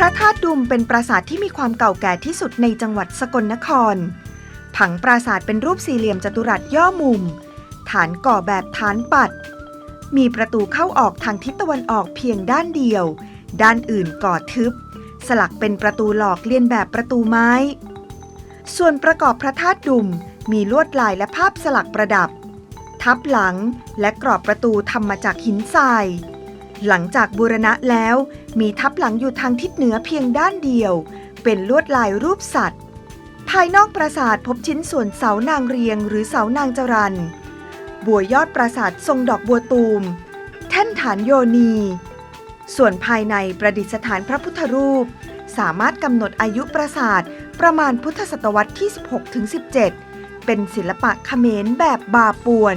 พระธาตุดุมเป็นปราสาทที่มีความเก่าแก่ที่สุดในจังหวัดสกลนคร ผังปราสาทเป็นรูปสี่เหลี่ยมจัตุรัสย่อมุม ฐานก่อแบบฐานปัด มีประตูเข้าออกทางทิศตะวันออกเพียงด้านเดียว ด้านอื่นก่อทึบ สลักเป็นประตูหลอกเลียนแบบประตูไม้ ส่วนประกอบพระธาตุดุมมีลวดลายและภาพสลักประดับ ทับหลังและกรอบประตูทำมาจากหินทราย หลังจากบูรณะแล้ว มีทับหลังอยู่ทางทิศเหนือเพียงด้านเดียว เป็นลวดลายรูปสัตว์ ภายนอกปราสาทพบชิ้นส่วนเสานางเรียงหรือเสานางจรันบัวยอดปราสาททรงดอกบัวตูม แท่นฐานโยนี ส่วนภายในประดิษฐานพระพุทธรูป สามารถกำหนดอายุปราสาทประมาณพุทธศตวรรษที่ 16-17 เป็นศิลปะเขมรแบบบาปวน